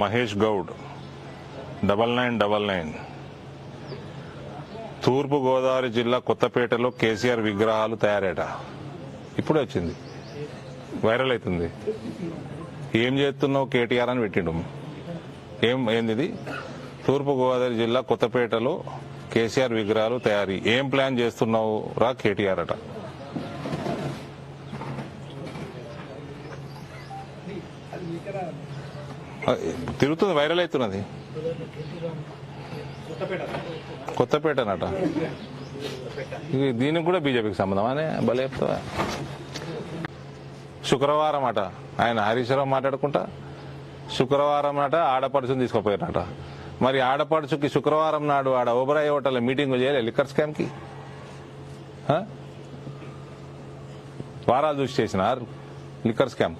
Mahesh Goud. Double nine double nine. Toorpu Godavari జిల్లా కొత్తపేటలో కేసీఆర్ విగ్రహాలు తయారేట. ఇప్పుడే వచ్చింది. వైరల్ అవుతుంది. ఏం చేస్తున్నావు కేటీఆర్ అని పెట్టిండు. ఏం ఏంది తూర్పుగోదావరి జిల్లా కొత్తపేటలో కేసీఆర్ విగ్రహాలు తయారీ. ఏం ప్లాన్ చేస్తున్నావు? రా కేటీఆర్ అట. తిరుగుతుంది వైరల్ అవుతున్నది. కొత్తపేటనట. ఇది దీనికి కూడా బీజేపీకి సంబంధం అనే భలే చెప్తావా? శుక్రవారం అట ఆయన హరీష్ మాట్లాడుకుంటా శుక్రవారం నాట ఆడపడుచుని తీసుకుపోయారట మరి ఆడపడుచుకి శుక్రవారం నాడు ఆడ ఓబరాయ్ హోటల్ మీటింగ్ చేయాలి లిక్కర్ స్కామ్కి వారాలు చూసి చేసినారు లిక్కర్ స్కామ్.